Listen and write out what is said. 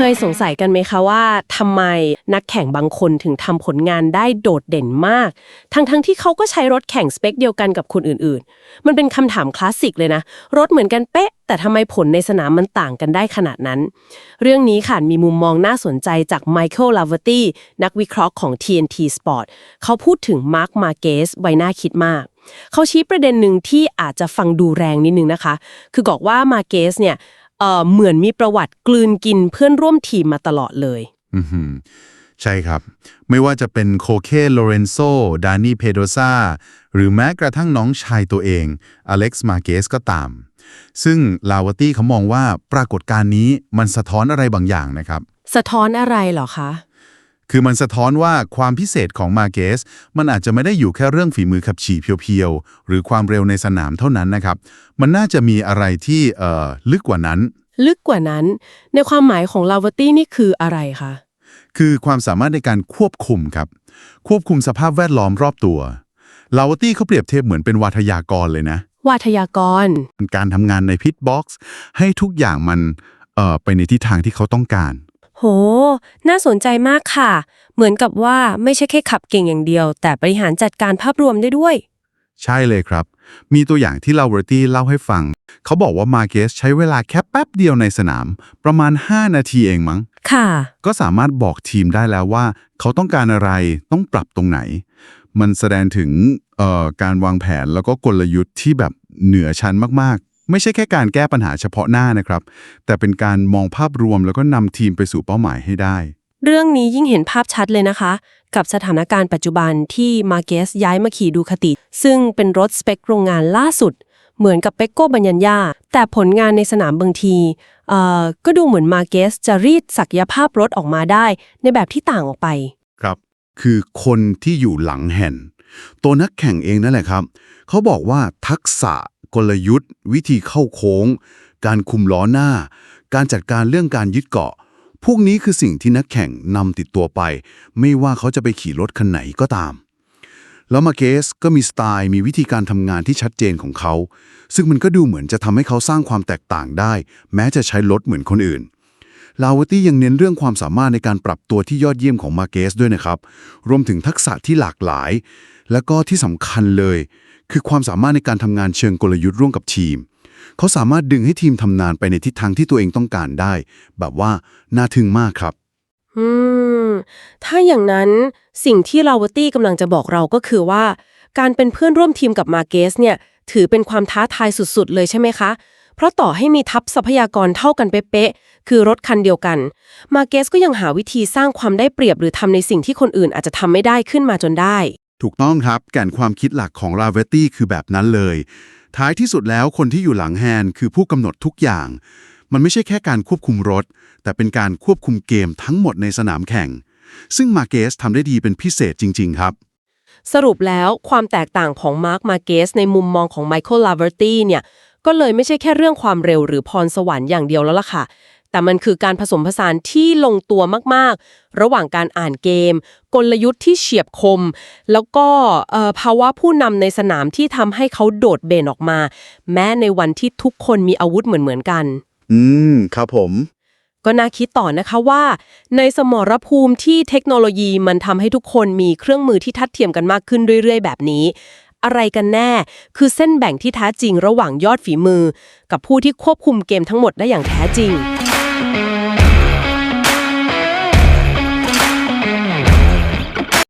คยสงสัยกันไหมคะว่าทำไมนักแข่งบางคนถึงทำผลงานได้โดดเด่นมาก ทั้งๆที่เขาก็ใช้รถแข่งสเปคเดียวกันกับคนอื่นๆ มันเป็นคำถามคลาสสิกเลยนะ รถเหมือนกันเป๊ะ แต่ทำไมผลในสนามมันต่างกันได้ขนาดนั้น เรื่องนี้ค่ะมีมุมมองน่าสนใจจากไมเคิลลาเวอร์ตี้นักวิเคราะห์ของ TNT Sport เขาพูดถึงมาร์คมาเกสไว้น่าคิดมากเขาชี้ประเด็นหนึ่งที่อาจจะฟังดูแรงนิดนึงนะคะ คือบอกว่ามาเกสเนี่ย เอ่อเหมือนมีประวัติกลืนกินเพื่อนร่วมทีมมาตลอดเลย อือหือใช่ครับ ไม่ว่าจะเป็นโคเคโลเรนโซ ดานี่เพโดซาหรือแม้กระทั่งน้องชายตัวเอง อเล็กซ์มาเกสก็ตาม ซึ่งลาวตี้เขามองว่าปรากฏการณ์นี้มันสะท้อนอะไรบางอย่างนะครับ สะท้อนอะไรเหรอคะ คือมันสะท้อนว่าความพิเศษของมาเกส มันอาจจะไม่ได้อยู่แค่เรื่องฝีมือขับขี่เพียวๆ หรือความเร็วในสนามเท่านั้นนะครับ มันน่าจะมีอะไรที่เอ่อลึกกว่านั้น ลึกกว่านั้น ในความหมายของลาวตี้นี่คืออะไรคะ คือความสามารถในการควบคุมครับ ควบคุมสภาพแวดล้อมรอบตัวลาวตี้เขาเปรียบเทียบเหมือนเป็นวาทยากรเลยนะ วาทยากร การทำงานในพิทบ็อกซ์ให้ทุกอย่างมันเอ่อไปในทิศทางที่เขาต้องการ โห น่าสนใจมากค่ะ เหมือนกับว่าไม่ใช่แค่ขับเก่งอย่างเดียว แต่บริหารจัดการภาพรวมได้ด้วย ใช่เลยครับ มีตัวอย่างที่ลาวตี้เล่าให้ฟัง เขาบอกว่ามาเกสใช้เวลาแค่แป๊บเดียวในสนาม ประมาณ 5 นาทีเองมั้ง ค่ะ ก็สามารถบอกทีมได้แล้วว่า เขาต้องการอะไรต้องปรับตรงไหน มันแสดงถึงเอ่อการวางแผนแล้วก็กลยุทธ์ที่แบบเหนือชั้นมากๆ ไม่ใช่แค่การแก้ปัญหาเฉพาะหน้านะครับ แต่เป็นการมองภาพรวมแล้วก็นำทีมไปสู่เป้าหมายให้ได้ เรื่องนี้ยิ่งเห็นภาพชัดเลยนะคะ กับสถานการณ์ปัจจุบันที่มาเกสย้ายมาขี่ดูคติ ซึ่งเป็นรถสเปคโรงงานล่าสุด เหมือนกับเปกโก้บัญญัญญาแต่ผลงานในสนามบางทีเอ่อก็ดูเหมือนมาเกสจะรีดศักยภาพรถออกมาได้ ในแบบที่ต่างออกไปครับ คือคนที่อยู่หลังแห่นตัวนักแข่งเองนั่นแหละครับ เขาบอกว่าทักษะ กลยุทธ์ วิธีเข้าโค้ง การคุมล้อหน้า การจัดการเรื่องการยึดเกาะ พวกนี้คือสิ่งที่นักแข่งนำติดตัวไป ไม่ว่าเขาจะไปขี่รถคันไหนก็ตาม แล้วมาเกสก็มีสไตล์มีวิธีการทำงานที่ชัดเจนของเขา ซึ่งมันก็ดูเหมือนจะทำให้เขาสร้างความแตกต่างได้ แม้จะใช้รถเหมือนคนอื่นลาวตี้ยังเน้นเรื่องความสามารถในการปรับตัวที่ยอดเยี่ยมของมาเกสด้วยนะครับ รวมถึงทักษะที่หลากหลาย และก็ที่สำคัญเลย คือความสามารถในการทำงานเชิงกลยุทธ์ร่วมกับทีม เขาสามารถดึงให้ทีมทำงานไปในทิศทางที่ตัวเองต้องการได้ แบบว่าน่าทึ่งมากครับ อืม ถ้าอย่างนั้นสิ่งที่ลาวตี้กำลังจะบอกเราก็คือว่า การเป็นเพื่อนร่วมทีมกับมาเกสเนี่ย ถือเป็นความท้าทายสุดๆ เลยใช่ไหมคะ เพราะต่อให้มีทัพทรัพยากรเท่ากันเป๊ะๆคือรถคันเดียวกัน มาเกสก็ยังหาวิธีสร้างความได้เปรียบหรือทำในสิ่งที่คนอื่นอาจจะทำไม่ได้ขึ้นมาจนได้ ถูกต้องครับแก่นความคิดหลักของลาเวตตี้คือแบบนั้นเลย ท้ายที่สุดแล้วคนที่อยู่หลังแฮนด์คือผู้กำหนดทุกอย่าง มันไม่ใช่แค่การควบคุมรถ แต่เป็นการควบคุมเกมทั้งหมดในสนามแข่ง ซึ่งมาเกสทำได้ดีเป็นพิเศษจริง ๆ ครับ สรุปแล้วความแตกต่างของมาร์คมาเกสในมุมมองของไมเคิลลาเวอร์ตี้เนี่ยก็เลยไม่ใช่แค่เรื่องความเร็วหรือพรสวรรค์อย่างเดียวแล้วล่ะค่ะ แต่มันคือการผสมผสานที่ลงตัวมากๆ ระหว่างการอ่านเกม กลยุทธ์ที่เฉียบคม แล้วก็เอ่อภาวะผู้นำในสนามที่ทำให้เขาโดดเด่นออกมา แม้ในวันที่ทุกคนมีอาวุธเหมือนๆกัน อืม ครับผมก็น่าคิดต่อนะคะว่า ในสมรภูมิที่เทคโนโลยีมันทำให้ทุกคนมีเครื่องมือที่ทัดเทียมกันมากขึ้นเรื่อย ๆ แบบนี้ อะไรกันแน่ คือเส้นแบ่งที่แท้จริงระหว่างยอดฝีมือ กับผู้ที่ควบคุมเกมทั้งหมดได้อย่างแท้จริง Thank you.